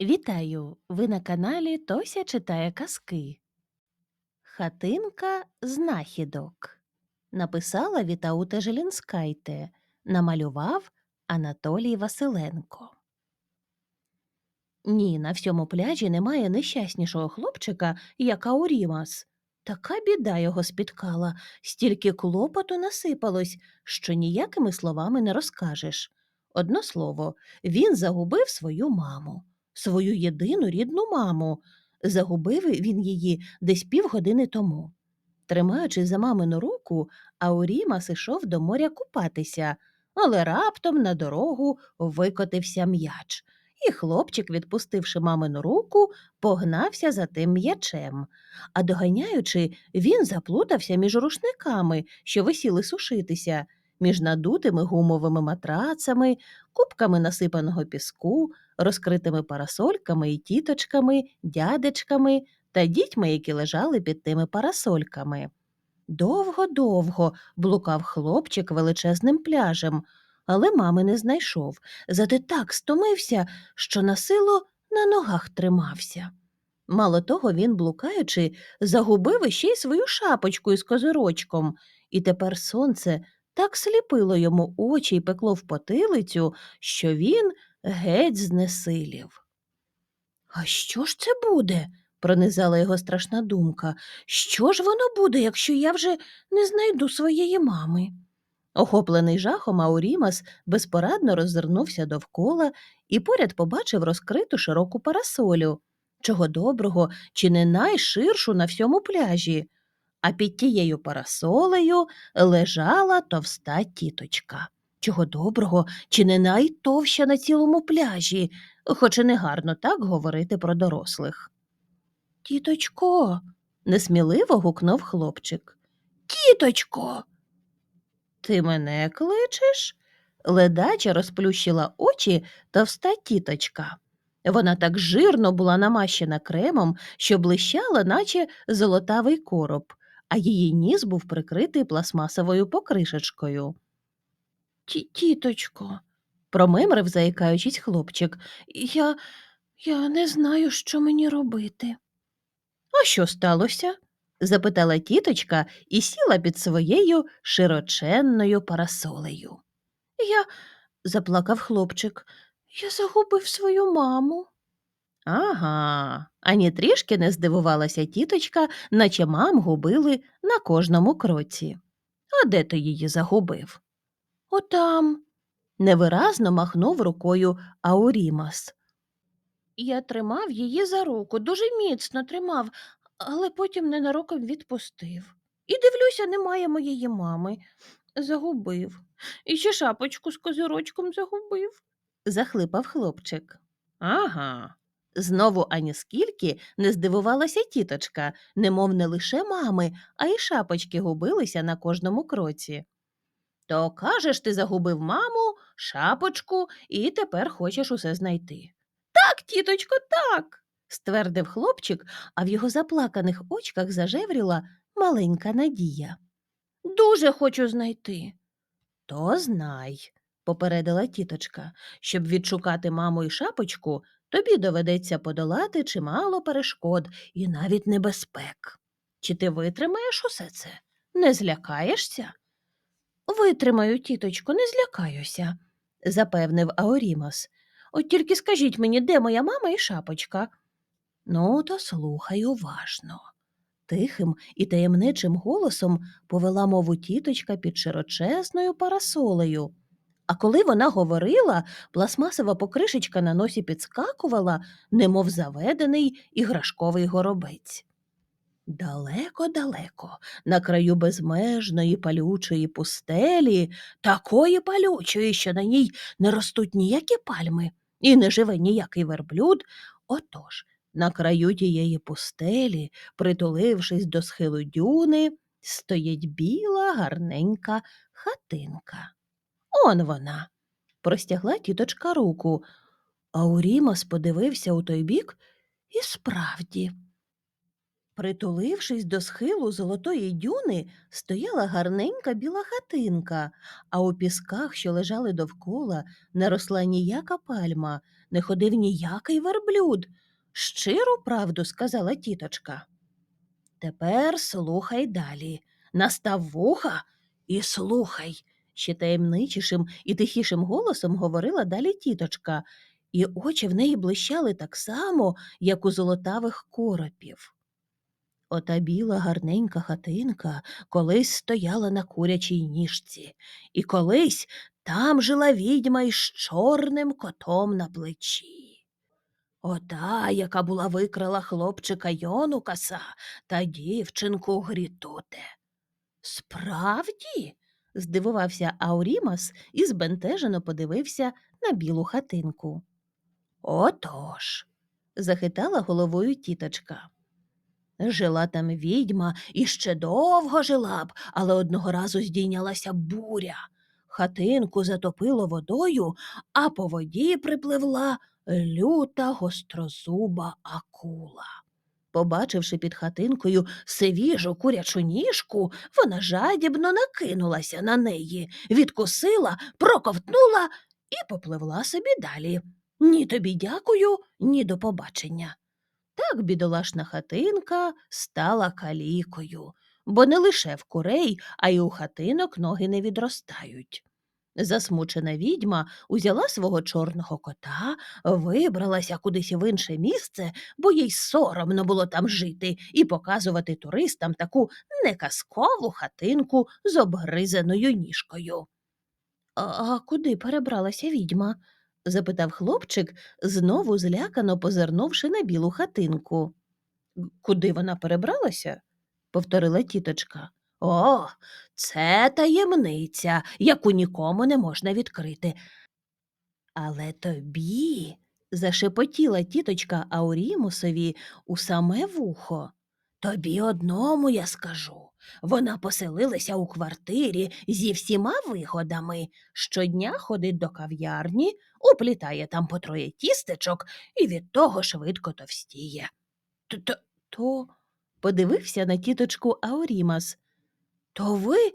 Вітаю! Ви на каналі Тося читає казки. Хатинка знахідок. Написала Вітаута Желінскайте. Намалював Анатолій Василенко. Ні, на всьому пляжі немає нещаснішого хлопчика, як Аурімас. Така біда його спіткала, стільки клопоту насипалось, що ніякими словами не розкажеш. Одно слово, він загубив свою маму, свою єдину рідну маму. Загубив він її десь півгодини тому. Тримаючись за мамину руку, Аурімас ішов до моря купатися, але раптом на дорогу викотився м'яч і хлопчик, відпустивши мамину руку, погнався за тим м'ячем. А доганяючи, він заплутався між рушниками, що висіли сушитися, між надутими гумовими матрацами, кубками насипаного піску, розкритими парасольками і тіточками, дядечками та дітьми, які лежали під тими парасольками. Довго-довго блукав хлопчик величезним пляжем, але мами не знайшов, зате так стомився, що насилу на ногах тримався. Мало того, він, блукаючи, загубив іще й свою шапочку із козирочком, і тепер сонце так сліпило йому очі й пекло в потилицю, що він геть знесилів. А що ж це буде? пронизала його страшна думка. Що ж воно буде, якщо я вже не знайду своєї мами? Охоплений жахом, Аурімас безпорадно роззирнувся довкола і поряд побачив розкриту широку парасолю, чого доброго, чи не найширшу на всьому пляжі, а під тією парасолею лежала товста тіточка. Чого доброго, чи не найтовща на цілому пляжі, хоч і негарно так говорити про дорослих. Тіточко, несміливо гукнув хлопчик. Тіточко. Ти мене кличеш? Ледача розплющила очі товста тіточка. Вона так жирно була намащена кремом, що блищала, наче золотавий короб, а її ніс був прикритий пластмасовою покришечкою. Ті- Тіточко, промимрив, заїкаючись хлопчик, я, я не знаю, що мені робити. А що сталося? запитала тіточка і сіла під своєю широченною парасолею. Я, заплакав хлопчик, я загубив свою маму. Ага, ані трішки не здивувалася тіточка, наче мам губили на кожному кроці. А де ти її загубив? Отам. Невиразно махнув рукою Аурімас. Я тримав її за руку, дуже міцно тримав, але потім ненароком відпустив. І дивлюся, немає моєї мами. Загубив. І ще шапочку з козирочком загубив, захлипав хлопчик. Ага. Знову ані скільки не здивувалася тіточка, немов не лише мами, а й шапочки губилися на кожному кроці. То кажеш, ти загубив маму, шапочку, і тепер хочеш усе знайти. Так, тіточко, так, ствердив хлопчик, а в його заплаканих очках зажевріла маленька надія. Дуже хочу знайти. То знай, попередила тіточка, щоб відшукати маму і шапочку, тобі доведеться подолати чимало перешкод і навіть небезпек. Чи ти витримаєш усе це? Не злякаєшся? Витримаю, тіточко, не злякаюся, запевнив Аорімос. От тільки скажіть мені, де моя мама і шапочка? Ну, то слухай уважно. Тихим і таємничим голосом повела мову тіточка під широчезною парасолею. А коли вона говорила, пластмасова покришечка на носі підскакувала, немов заведений іграшковий горобець. Далеко-далеко, на краю безмежної палючої пустелі, такої палючої, що на ній не ростуть ніякі пальми і не живе ніякий верблюд. Отож, на краю тієї пустелі, притулившись до схилу дюни, стоїть біла гарненька хатинка. Он вона. Простягла тіточка руку, а Урімас подивився у той бік і справді. Притулившись до схилу золотої дюни, стояла гарненька біла хатинка, а у пісках, що лежали довкола, не росла ніяка пальма, не ходив ніякий верблюд. Щиру правду сказала тіточка. Тепер слухай далі. Настав вуха і слухай. Ще таємничішим і тихішим голосом говорила далі тіточка, і очі в неї блищали так само, як у золотавих коропів. Ота біла гарненька хатинка колись стояла на курячій ніжці, і колись там жила відьма із чорним котом на плечі. Ота, яка була викрала хлопчика Йонукаса та дівчинку Грітоте. Справді? здивувався Аурімас і збентежено подивився на білу хатинку. Отож, захитала головою тіточка. Жила там відьма і ще довго жила б, але одного разу здійнялася буря. Хатинку затопило водою, а по воді припливла люта гострозуба акула. Побачивши під хатинкою сивіжу курячу ніжку, вона жадібно накинулася на неї, відкусила, проковтнула і попливла собі далі. Ні тобі дякую, ні до побачення. Так бідолашна хатинка стала калікою, бо не лише в курей, а й у хатинок ноги не відростають. Засмучена відьма узяла свого чорного кота, вибралася кудись в інше місце, бо їй соромно було там жити і показувати туристам таку неказкову хатинку з обгризаною ніжкою. А, куди перебралася відьма? Запитав хлопчик, знову злякано позирнувши на білу хатинку. Куди вона перебралася? повторила тіточка. О, це таємниця, яку нікому не можна відкрити. Але тобі, зашепотіла тіточка Аурімусові у саме вухо. Тобі одному я скажу. Вона поселилася у квартирі зі всіма виходами. Щодня ходить до кав'ярні, уплітає там по троє тістечок і від того швидко товстіє. То, то, подивився на тіточку Аурімас. То ви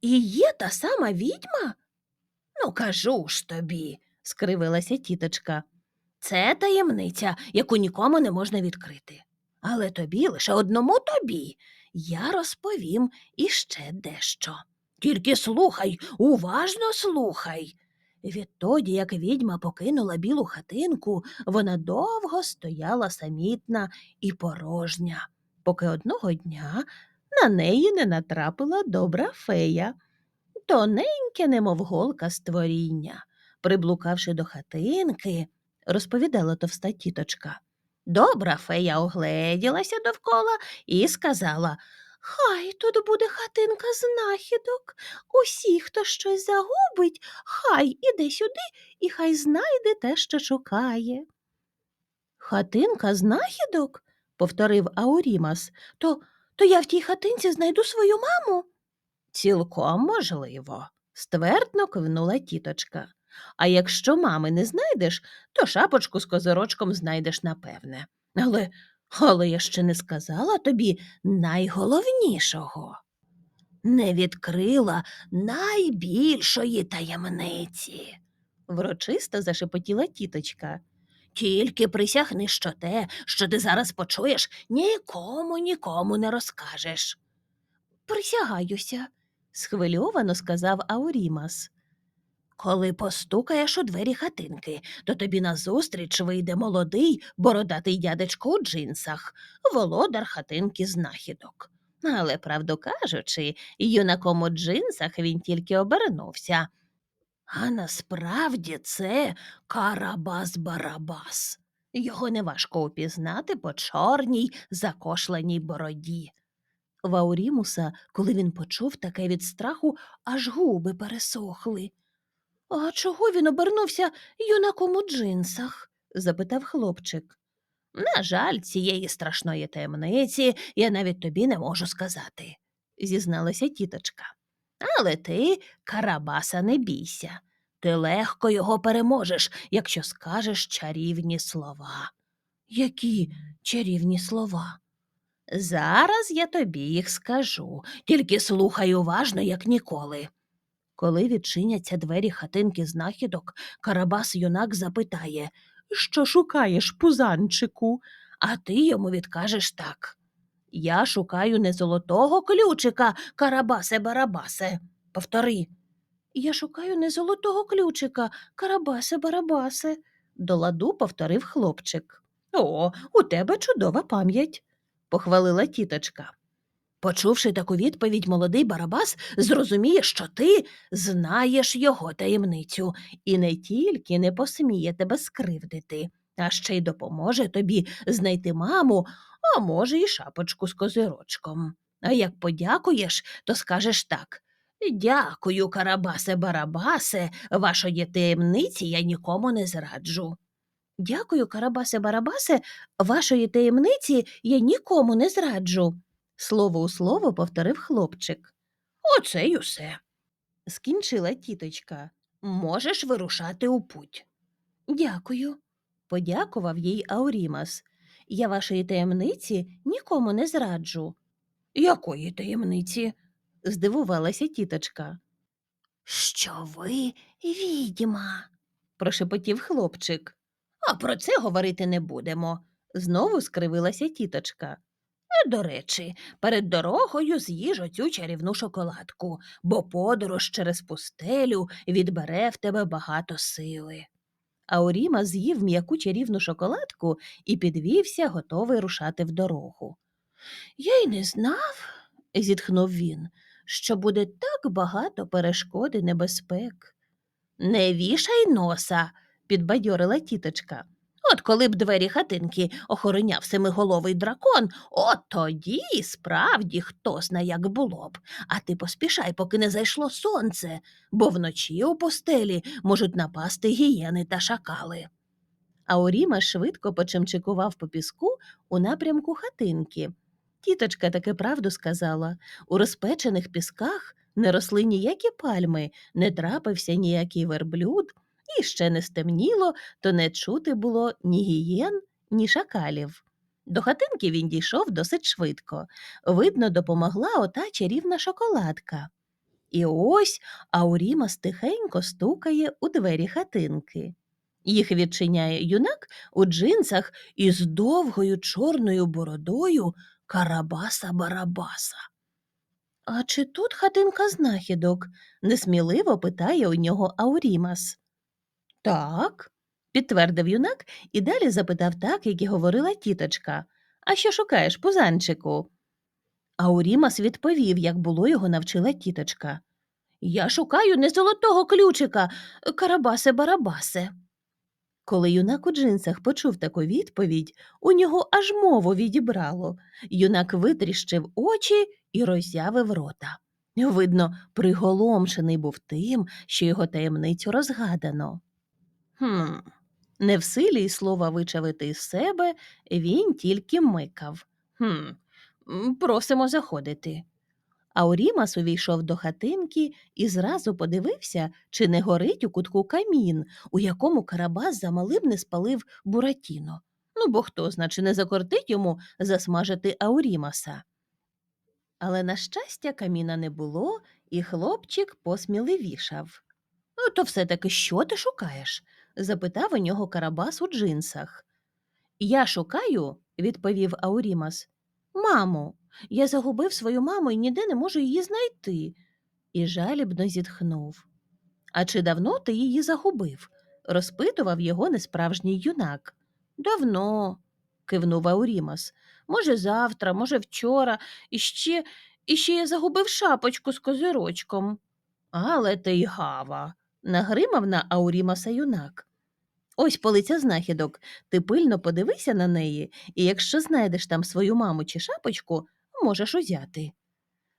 і є та сама відьма? Ну, кажу ж тобі, скривилася тіточка. Це таємниця, яку нікому не можна відкрити. Але тобі, лише одному тобі, я розповім іще дещо. Тільки слухай, уважно слухай. Відтоді, як відьма покинула білу хатинку, вона довго стояла самітна і порожня, поки одного дня на неї не натрапила добра фея. Тоненьке, немов голка створіння. Приблукавши до хатинки, розповідала товста тіточка. Добра фея огледілася довкола і сказала Хай тут буде хатинка знахідок. Усі, хто щось загубить, хай іде сюди і хай знайде те, що шукає. Хатинка знахідок? повторив Аурімас. То, то я в тій хатинці знайду свою маму. Цілком можливо, ствердно кивнула тіточка. А якщо мами не знайдеш, то шапочку з козирочком знайдеш напевне. Але, але я ще не сказала тобі найголовнішого. Не відкрила найбільшої таємниці, врочисто зашепотіла тіточка. Тільки присягни, що те, що ти зараз почуєш, нікому нікому не розкажеш. Присягаюся, схвильовано сказав Аурімас. Коли постукаєш у двері хатинки, то тобі назустріч вийде молодий бородатий дядечко у джинсах, володар хатинки знахідок. Але, правду кажучи, юнаком у джинсах він тільки обернувся. А насправді це Карабас-Барабас. Його неважко упізнати по чорній закошленій бороді. В Аурімуса, коли він почув таке від страху, аж губи пересохли. А чого він обернувся юнаком у джинсах? запитав хлопчик. На жаль, цієї страшної таємниці я навіть тобі не можу сказати, зізналася тіточка. Але ти, Карабаса, не бійся. Ти легко його переможеш, якщо скажеш чарівні слова. Які чарівні слова? Зараз я тобі їх скажу, тільки слухай уважно, як ніколи. Коли відчиняться двері хатинки знахідок, Карабас юнак запитає Що шукаєш, пузанчику? А ти йому відкажеш так. Я шукаю не золотого ключика, Карабасе Барабасе. Повтори. Я шукаю не золотого ключика, Карабасе Барабасе. До ладу повторив хлопчик. О, у тебе чудова пам'ять, похвалила тіточка. Почувши таку відповідь, молодий Барабас зрозуміє, що ти знаєш його таємницю і не тільки не посміє тебе скривдити, а ще й допоможе тобі знайти маму, а може, і шапочку з козирочком. А як подякуєш, то скажеш так. Дякую, Карабасе Барабасе, вашої таємниці я нікому не зраджу. Дякую, Карабасе Барабасе, вашої таємниці я нікому не зраджу. Слово у слово повторив хлопчик. Оце й усе. Скінчила тіточка. Можеш вирушати у путь. Дякую. Подякував їй Аурімас. Я вашої таємниці нікому не зраджу. Якої таємниці? здивувалася тіточка. Що ви відьма? прошепотів хлопчик. А про це говорити не будемо. Знову скривилася тіточка. «Е, До речі, перед дорогою з'їж оцю чарівну шоколадку, бо подорож через пустелю відбере в тебе багато сили. Ауріма з'їв м'яку чарівну шоколадку і підвівся, готовий рушати в дорогу. Я й не знав, зітхнув він, що буде так багато перешкод і небезпек. Не вішай носа, підбадьорила тіточка. От коли б двері хатинки охороняв семиголовий дракон, от тоді справді хто зна як було б. А ти поспішай, поки не зайшло сонце, бо вночі у постелі можуть напасти гієни та шакали. Ауріма швидко почемчикував по піску у напрямку хатинки. Тіточка таки правду сказала у розпечених пісках не росли ніякі пальми, не трапився ніякий верблюд, і ще не стемніло, то не чути було ні гієн, ні шакалів. До хатинки він дійшов досить швидко. Видно, допомогла ота чарівна шоколадка. І ось Ауріма тихенько стукає у двері хатинки. Їх відчиняє юнак у джинсах із довгою чорною бородою Карабаса Барабаса. А чи тут хатинка знахідок? несміливо питає у нього Аурімас. Так, підтвердив юнак і далі запитав так, як і говорила тіточка. А що шукаєш, пузанчику? Аурімас відповів, як було його навчила тіточка. Я шукаю не золотого ключика, Карабасе Барабасе. Коли юнак у джинсах почув таку відповідь, у нього аж мову відібрало. Юнак витріщив очі і роззявив рота. Видно, приголомшений був тим, що його таємницю розгадано. Хм, не в силі й слова вичавити із себе, він тільки микав. Хм, просимо заходити. Аурімас увійшов до хатинки і зразу подивився, чи не горить у кутку камін, у якому Карабас замалим не спалив Буратіно. Ну, бо хто зна, чи не закортить йому засмажити Аурімаса. Але, на щастя, каміна не було, і хлопчик посміливішав. Ну, то все-таки що ти шукаєш? Запитав у нього Карабас у джинсах. Я шукаю, відповів Аурімас. Мамо, я загубив свою маму і ніде не можу її знайти. І жалібно зітхнув. А чи давно ти її загубив? розпитував його несправжній юнак. Давно, кивнув Аурімас. Може, завтра, може, вчора, і ще, і ще я загубив шапочку з козирочком. Але ти й гава, нагримав на Аурімаса юнак. Ось полиця знахідок. Ти пильно подивися на неї, і якщо знайдеш там свою маму чи шапочку, можеш узяти.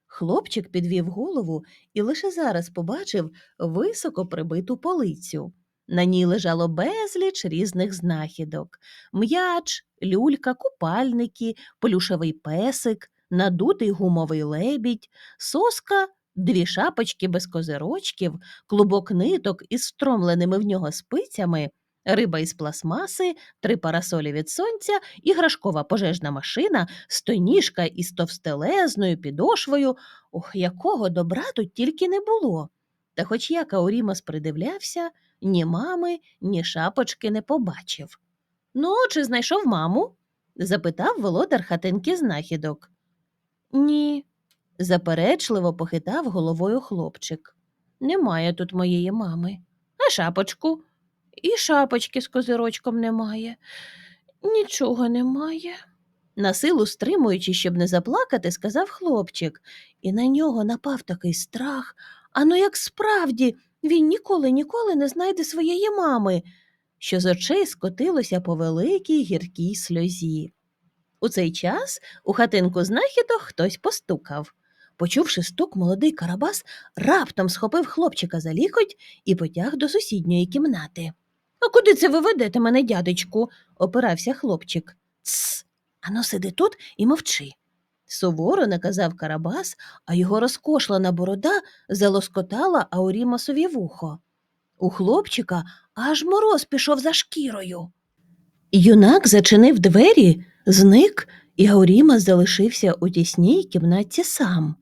Хлопчик підвів голову і лише зараз побачив високо прибиту полицю. На ній лежало безліч різних знахідок м'яч, люлька, купальники, плюшевий песик, надутий гумовий лебідь, соска, дві шапочки без козирочків, клубок ниток із встромленими в нього спицями, риба із пластмаси, три парасолі від сонця, іграшкова пожежна машина, стоніжка із товстелезною підошвою. Ох, якого добра тут тільки не було. Та хоч як Аурімас придивлявся, ні мами, ні шапочки не побачив. Ну, чи знайшов маму? запитав володар хатинки знахідок. Ні, заперечливо похитав головою хлопчик. Немає тут моєї мами. А шапочку? І шапочки з козирочком немає. Нічого немає. Насилу стримуючи, щоб не заплакати, сказав хлопчик, і на нього напав такий страх. А ну як справді він ніколи ніколи не знайде своєї мами, що з очей скотилося по великій гіркій сльозі. У цей час у хатинку знахідок хтось постукав. Почувши стук, молодий Карабас раптом схопив хлопчика за лікоть і потяг до сусідньої кімнати. А куди це ви ведете мене, дядечку? опирався хлопчик. Тсс, ану сиди тут і мовчи. Суворо наказав Карабас, а його розкошлена борода залоскотала Аурімасові вухо. У хлопчика аж мороз пішов за шкірою. Юнак зачинив двері, зник, і Аурімас залишився у тісній кімнатці сам.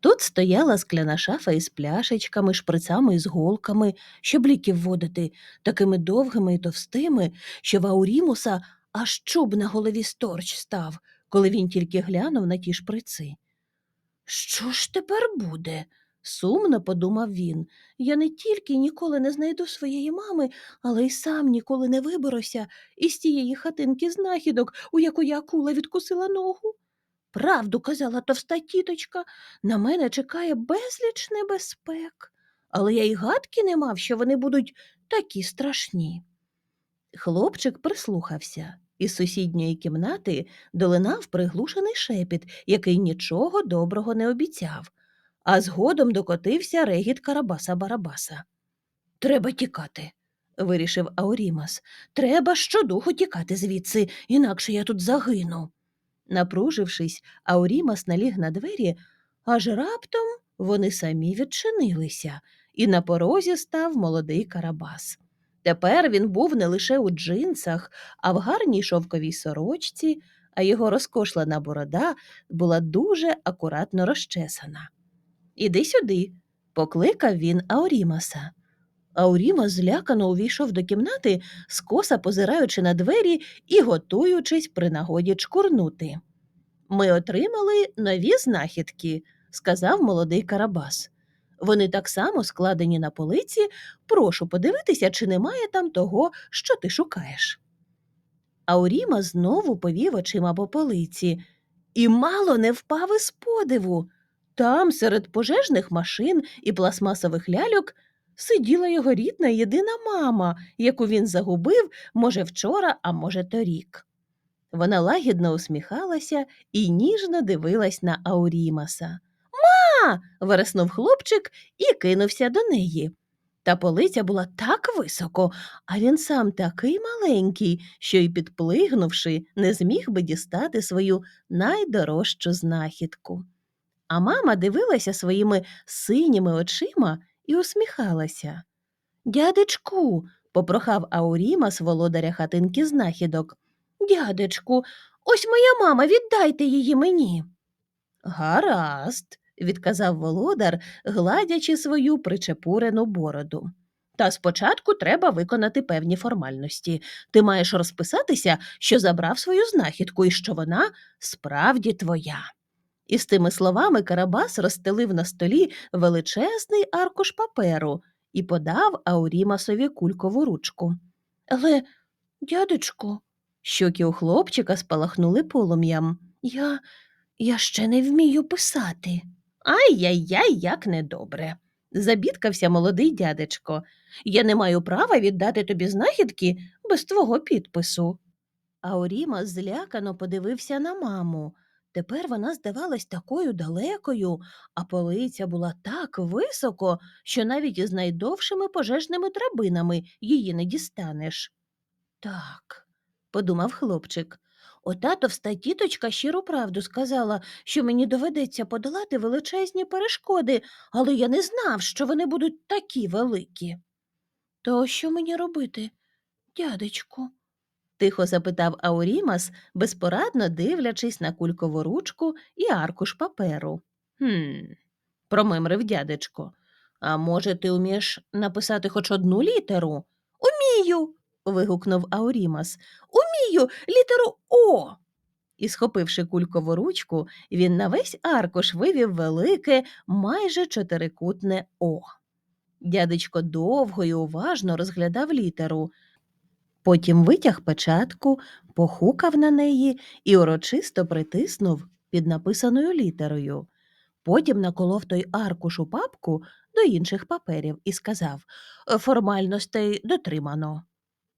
Тут стояла скляна шафа із пляшечками, шприцами і з голками, щоб ліки вводити, такими довгими і товстими, що в Аурімуса аж чуб на голові сторч став, коли він тільки глянув на ті шприци. Що ж тепер буде? сумно подумав він. Я не тільки ніколи не знайду своєї мами, але й сам ніколи не виберуся із тієї хатинки знахідок, у якої акула відкусила ногу. Правду казала товста тіточка, на мене чекає безліч небезпек, але я й гадки не мав, що вони будуть такі страшні. Хлопчик прислухався. Із сусідньої кімнати долинав приглушений шепіт, який нічого доброго не обіцяв, а згодом докотився регіт Карабаса Барабаса. Треба тікати, вирішив Аурімас. Треба щодуху тікати звідси, інакше я тут загину. Напружившись, Аурімас наліг на двері, аж раптом вони самі відчинилися, і на порозі став молодий Карабас. Тепер він був не лише у джинсах, а в гарній шовковій сорочці, а його розкошлена борода була дуже акуратно розчесана. Іди сюди, покликав він Аурімаса. Аурімас злякано увійшов до кімнати, скоса позираючи на двері і готуючись при нагоді чкурнути. Ми отримали нові знахідки, сказав молодий Карабас. Вони так само складені на полиці. Прошу подивитися, чи немає там того, що ти шукаєш. Ауріма знову повів очима по полиці і мало не впав із подиву. Там, серед пожежних машин і пластмасових ляльок, сиділа його рідна єдина мама, яку він загубив, може, вчора, а може, торік. Вона лагідно усміхалася і ніжно дивилась на Аурімаса. Ма. вереснув хлопчик і кинувся до неї. Та полиця була так високо, а він сам такий маленький, що й підплигнувши, не зміг би дістати свою найдорожчу знахідку. А мама дивилася своїми синіми очима і усміхалася. Дядечку, попрохав Аурімас володаря хатинки знахідок. Дядечку, ось моя мама, віддайте її мені. Гаразд, відказав володар, гладячи свою причепурену бороду. Та спочатку треба виконати певні формальності. Ти маєш розписатися, що забрав свою знахідку і що вона справді твоя. І з тими словами Карабас розстелив на столі величезний аркуш паперу і подав Аурімасові кулькову ручку. Але, дядечку, щоки у хлопчика спалахнули полум'ям. Я. я ще не вмію писати. Ай-яй-яй, як недобре. Забідкався молодий дядечко. Я не маю права віддати тобі знахідки без твого підпису. Ауріма злякано подивився на маму. Тепер вона здавалась такою далекою, а полиця була так високо, що навіть із найдовшими пожежними драбинами її не дістанеш. Так, подумав хлопчик. Ота товста тіточка щиру правду сказала, що мені доведеться подолати величезні перешкоди, але я не знав, що вони будуть такі великі. То що мені робити? дядечку? Тихо запитав Аурімас, безпорадно дивлячись на кулькову ручку і аркуш паперу. Хм, промимрив дядечко. А може, ти вмієш написати хоч одну літеру? Умію. вигукнув Аурімас. Умію літеру О. І, схопивши кулькову ручку, він на весь аркуш вивів велике, майже чотирикутне О. Дядечко довго і уважно розглядав літеру. Потім витяг печатку, похукав на неї і урочисто притиснув під написаною літерою. Потім наколов той аркуш у папку до інших паперів і сказав формальностей дотримано.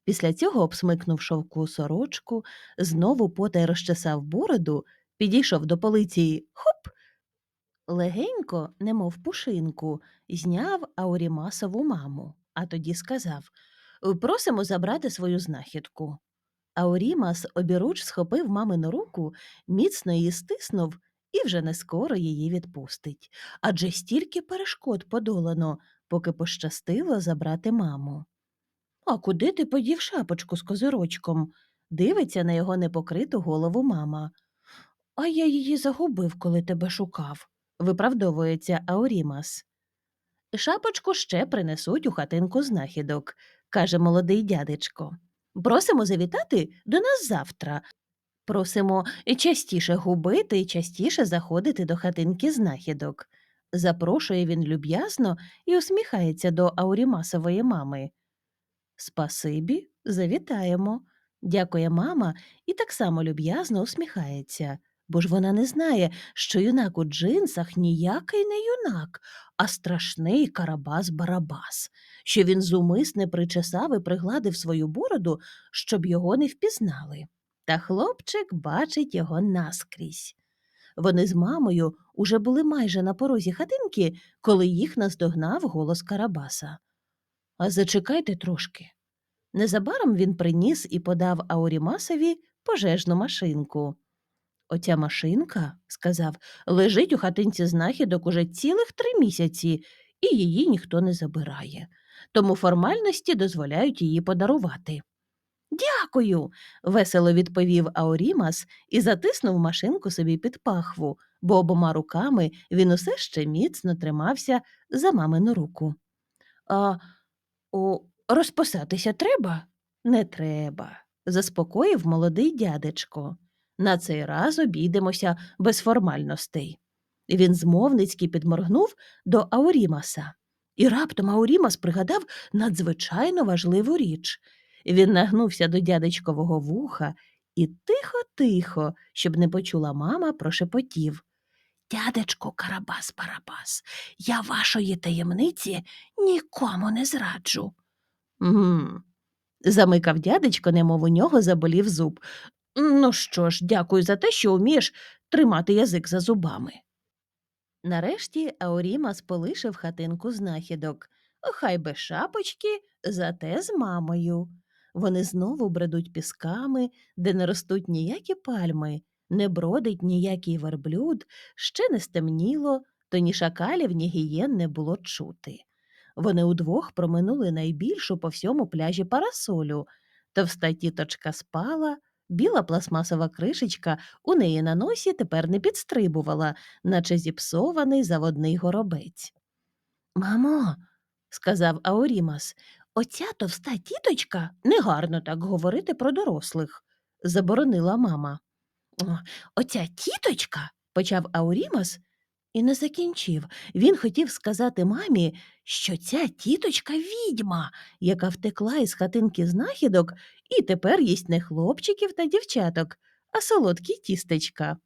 Після цього обсмикнув шовку сорочку, знову потай розчесав бороду, підійшов до полиці хоп. Легенько, немов пушинку, зняв Аурімасову маму, а тоді сказав Просимо забрати свою знахідку. Аурімас обіруч схопив мамину руку, міцно її стиснув і вже не скоро її відпустить. Адже стільки перешкод подолано, поки пощастило забрати маму. А куди ти подів шапочку з козирочком? дивиться на його непокриту голову мама. А я її загубив, коли тебе шукав, виправдовується Аурімас. Шапочку ще принесуть у хатинку знахідок, каже молодий дядечко. Просимо завітати до нас завтра. Просимо частіше губити і частіше заходити до хатинки знахідок. Запрошує він люб'язно і усміхається до Аурімасової мами. Спасибі, завітаємо. Дякує мама і так само люб'язно усміхається, бо ж вона не знає, що юнак у джинсах ніякий не юнак, а страшний карабас-барабас, що він зумисне причесав і пригладив свою бороду, щоб його не впізнали. Та хлопчик бачить його наскрізь. Вони з мамою уже були майже на порозі хатинки, коли їх наздогнав голос Карабаса. А зачекайте трошки. Незабаром він приніс і подав Аурімасові пожежну машинку. Оця машинка, сказав, лежить у хатинці знахідок уже цілих три місяці, і її ніхто не забирає. Тому формальності дозволяють її подарувати. Дякую. весело відповів Аурімас і затиснув машинку собі під пахву, бо обома руками він усе ще міцно тримався за мамину руку. А о, розписатися треба? Не треба, заспокоїв молодий дядечко. На цей раз обійдемося без формальностей. Він змовницьки підморгнув до Аурімаса. І раптом Аурімас пригадав надзвичайно важливу річ. Він нагнувся до дядечкового вуха і тихо-тихо, щоб не почула мама, прошепотів. Дядечко Карабас Барабас, я вашої таємниці нікому не зраджу. Гм. Замикав дядечко, немов у нього заболів зуб. Ну що ж, дякую за те, що вмієш тримати язик за зубами. Нарешті Аурімас полишив хатинку знахідок. Хай без шапочки, зате з мамою. Вони знову бредуть пісками, де не ростуть ніякі пальми, не бродить ніякий верблюд, ще не стемніло, то ні шакалів, ні гієн не було чути. Вони удвох проминули найбільшу по всьому пляжі парасолю. Товста тіточка спала, біла пластмасова кришечка у неї на носі тепер не підстрибувала, наче зіпсований заводний горобець. Мамо, сказав Аурімас, оця товста тіточка негарно так говорити про дорослих, заборонила мама. Оця тіточка, почав Аурімас і не закінчив. Він хотів сказати мамі, що ця тіточка відьма, яка втекла із хатинки знахідок і тепер їсть не хлопчиків та дівчаток, а солодкі тістечка.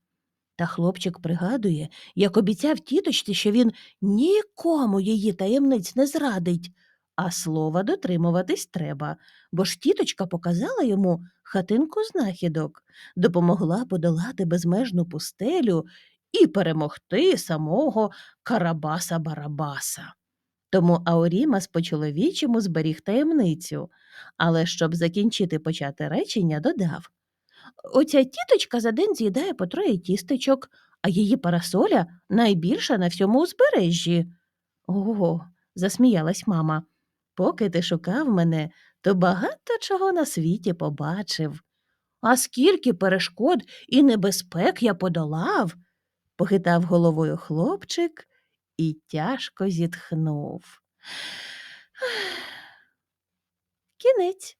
Та хлопчик пригадує, як обіцяв тіточці, що він нікому її таємниць не зрадить, а слова дотримуватись треба, бо ж тіточка показала йому хатинку знахідок, допомогла подолати безмежну пустелю і перемогти самого Карабаса Барабаса. Тому Аурімас по чоловічому зберіг таємницю, але щоб закінчити почати речення, додав Оця тіточка за день з'їдає по троє тістечок, а її парасоля найбільша на всьому узбережжі. Ого, засміялась мама. Поки ти шукав мене, то багато чого на світі побачив. А скільки перешкод і небезпек я подолав, похитав головою хлопчик і тяжко зітхнув. Кінець.